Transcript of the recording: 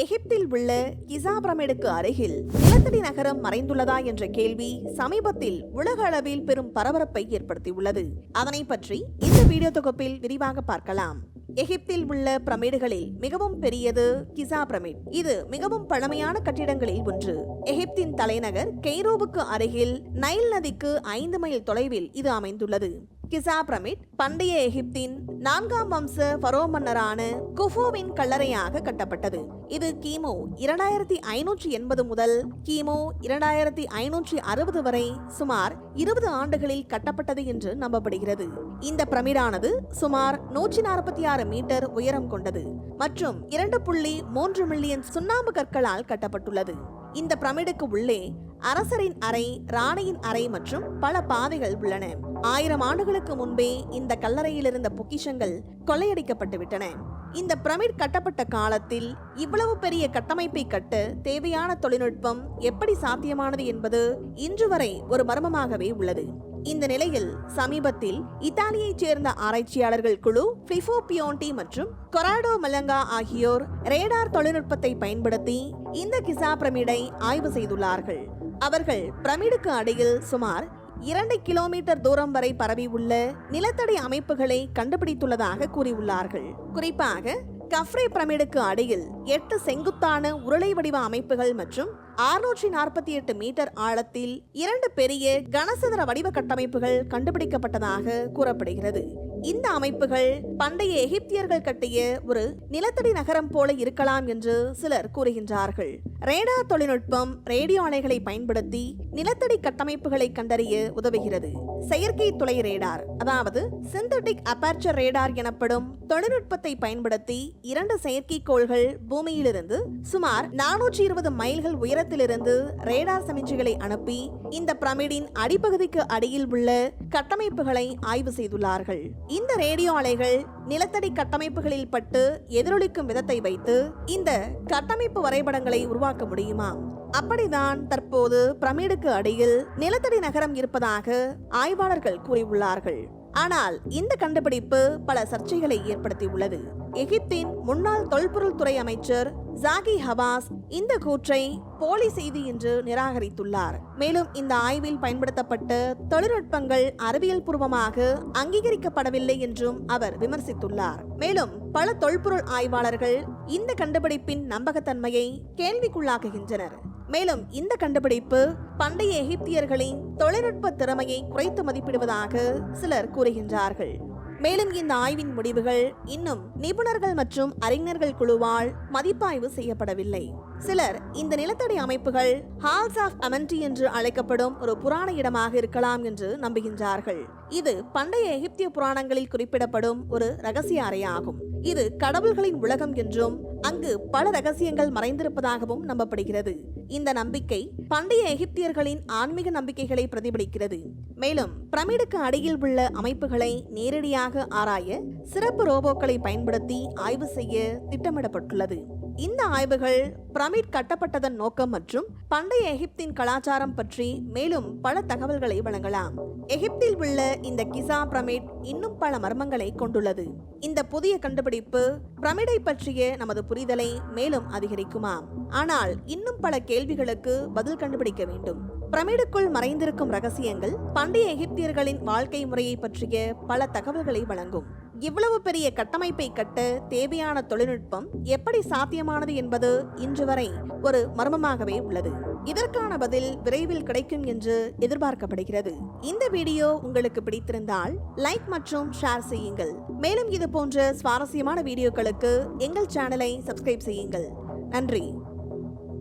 எகிப்தில் உள்ள கிசா பிரமிடுக்கு அருகில் நிலத்தடி நகரம் மறைந்துள்ளதா என்ற கேள்வி சமீபத்தில் உலக அளவில் பெரும் பரபரப்பை ஏற்படுத்தியுள்ளது. அதனை பற்றி இந்த வீடியோ தொகுப்பில் விரிவாக பார்க்கலாம். எகிப்தில் உள்ள பிரமிடுகளில் மிகவும் பெரியது கிசா பிரமிட் இது மிகவும் பழமையான கட்டிடங்களில் ஒன்று. எகிப்தின் தலைநகர் கெய்ரோவுக்கு அருகில் நைல் நதிக்கு ஐந்து மைல் தொலைவில் இது அமைந்துள்ளது. கிசா பிரமிட் பண்டைய எகிப்தின் நான்காம் வம்ச ஃபரோ மன்னரான குஃபோவின் கல்லறையாக கட்டப்பட்டது. இது கிமு இரண்டாயிரத்தி ஐநூற்றி எண்பது முதல் கிமு இரண்டாயிரத்தி ஐநூற்றி அறுபது வரை சுமார் இருபது ஆண்டுகளில் கட்டப்பட்டது என்று நம்பப்படுகிறது. இந்த பிரமிடானது சுமார் நூற்றி நாற்பத்தி ஆறு மீட்டர் உயரம் கொண்டது மற்றும் இரண்டு புள்ளி மூன்று மில்லியன் சுண்ணாம்பு கற்களால் கட்டப்பட்டுள்ளது. இந்த பிரமிடுக்கு உள்ளே அரசரின் அறை ராணியின் அறை மற்றும் பல பாதைகள் உள்ளன. ஆயிரம் ஆண்டுகளுக்கு முன்பே இந்த கல்லறையில் இருந்த பொக்கிஷங்கள் கொள்ளையடிக்கப்பட்டு விட்டன இந்த பிரமிட் கட்டப்பட்ட காலத்தில் இவ்வளவு பெரிய கட்டமைப்பை கட்ட தேவையான தொழில்நுட்பம் எப்படி சாத்தியமானது என்பது இன்று வரை ஒரு மர்மமாகவே உள்ளது. இந்த நிலையில் சமீபத்தில் இத்தாலியைச் சேர்ந்த ஆராய்ச்சியாளர்கள் குழு ஃபிஃபோ பியோன்டி மற்றும் கொராடோ மலங்கா ஆகியோர் ரேடார் தொழில்நுட்பத்தை பயன்படுத்தி இந்த கிசா பிரமிடை ஆய்வு செய்துள்ளார்கள். அவர்கள் பிரமிடுக்கு அடியில் சுமார் இரண்டு கிலோமீட்டர் தூரம் வரை பரவி உள்ள நிலத்தடி அமைப்புகளை கண்டுபிடித்துள்ளதாக கூறியுள்ளார்கள். குறிப்பாக கஃப்ரே பிரமிடுக்கு அடியில் எட்டு செங்குத்தான உருளை வடிவ அமைப்புகள் மற்றும் அறுநூற்றி நாற்பத்தி எட்டு மீட்டர் ஆழத்தில் இரண்டு பெரிய கனசதுர வடிவ கட்டமைப்புகள் கண்டுபிடிக்கப்பட்டதாக கூறப்படுகிறது. இந்த அமைப்புகள் பண்டைய எகிப்தியர்கள் கட்டிய ஒரு நிலத்தடி நகரம் போல இருக்கலாம் என்று சிலர் கூறுகின்றார்கள். ரேடா தொழில்நுட்பம் ரேடியோ அலைகளை பயன்படுத்தி நிலத்தடி கட்டமைப்புகளை கண்டறிய உதவுகிறது. செயற்கை துளை ரேடார் அதாவது சிந்தட்டிக் அபேர்ச்சர் ரேடார் எனப்படும் தொழில்நுட்பத்தை பயன்படுத்தி இரண்டு செயற்கைக்கோள்கள் பூமியிலிருந்து சுமார் நானூற்றி இருபது மைல்கள் உயரத்திலிருந்து ரேடார் சமிஞ்சைகளை அனுப்பி இந்த பிரமிடின் அடிப்பகுதிக்கு அடியில் உள்ள கட்டமைப்புகளை ஆய்வு செய்துள்ளார்கள். இந்த ரேடியோ அலைகள் நிலத்தடி கட்டமைப்புகளில் பட்டு எதிரொலிக்கும் விதத்தை வைத்து இந்த கட்டமைப்பு வரைபடங்களை உருவாக்க முடியுமா? அப்படிதான் தற்போது பிரமிடுக்கு அடியில் நிலத்தடி நகரம் இருப்பதாக ஆய்வாளர்கள் கூறியுள்ளார்கள். ஆனால் இந்த கண்டுபிடிப்பு பல சர்ச்சைகளை ஏற்படுத்தியுள்ளது. எகிப்தின் முன்னாள் தொல்பொருள் துறை அமைச்சர் ஜாகி ஹவாஸ் இந்த கூற்றை போலி செய்தி என்று நிராகரித்துள்ளார். மேலும் இந்த ஆய்வில் பயன்படுத்தப்பட்ட தொழில்நுட்பங்கள் அறிவியல் பூர்வமாக அங்கீகரிக்கப்படவில்லை என்றும் அவர் விமர்சித்துள்ளார். மேலும் பல தொல்பொருள் ஆய்வாளர்கள் இந்த கண்டுபிடிப்பின் நம்பகத்தன்மையை கேள்விக்குள்ளாக்குகின்றனர். மேலும் இந்த கண்டுபிடிப்பு பண்டைய எகிப்தியர்களின் தொழில்நுட்ப திறமையை குறைத்து மதிப்பிடுவதாக சிலர் கூறுகின்றார்கள். மேலும் இந்த ஆய்வின் முடிவுகள் இன்னும் நிபுணர்கள் மற்றும் அறிஞர்கள் குழுவால் மதிப்பாய்வு செய்யப்படவில்லை. சிலர் இந்த நிலத்தடி அமைப்புகள் ஹால்ஸ் ஆஃப் அமென்டி என்று அழைக்கப்படும் ஒரு புராண இடமாக இருக்கலாம் என்று நம்புகின்றார்கள். இது பண்டைய எகிப்திய புராணங்களில் குறிப்பிடப்படும் ஒரு ரகசிய அறையாகும். இது கடவுள்களின் உலகம் என்றும் அங்கு பல ரகசியங்கள் மறைந்திருப்பதாகவும் நம்பப்படுகிறது. இந்த நம்பிக்கை பண்டைய எகிப்தியர்களின் ஆன்மீக நம்பிக்கைகளை பிரதிபலிக்கிறது. மேலும் பிரமிடுக்கு அடியில் உள்ள அமைப்புகளை நேரடியாக ஆராய சிறப்பு ரோபோக்களை பயன்படுத்தி ஆய்வு செய்ய திட்டமிடப்பட்டுள்ளது. இந்த ஆய்வுகள் பிரமிட் கட்டப்பட்டதன் நோக்கம் மற்றும் பண்டைய எகிப்தின் கலாச்சாரம் பற்றி மேலும் பல தகவல்களை வழங்கலாம். எகிப்தில் உள்ள இந்த கிசா பிரமிட் இன்னும் பல மர்மங்களை கொண்டுள்ளது. இந்த புதிய கண்டுபிடிப்பு பிரமிடை பற்றிய நமது புரிதலை மேலும் அதிகரிக்குமாம் ஆனால் இன்னும் பல கேள்விகளுக்கு பதில் கண்டுபிடிக்க வேண்டும். பிரமிடுக்குள் மறைந்திருக்கும் ரகசியங்கள் பண்டைய எகிப்தியர்களின் வாழ்க்கை முறையை பற்றிய பல தகவல்களை வழங்கும். இவ்வளவு பெரிய கட்டமைப்பை கட்ட தேவையான தொழில்நுட்பம் எப்படி சாத்தியமானது என்பது இன்று வரை ஒரு மர்மமாகவே உள்ளது. இதற்கான பதில் விரைவில் கிடைக்கும் என்று எதிர்பார்க்கப்படுகிறது. இந்த வீடியோ உங்களுக்கு பிடித்திருந்தால் லைக் மற்றும் ஷேர் செய்யுங்கள். மேலும் இது போன்ற சுவாரஸ்யமான வீடியோக்களுக்கு எங்கள் சேனலை சப்ஸ்கிரைப் செய்யுங்கள். நன்றி.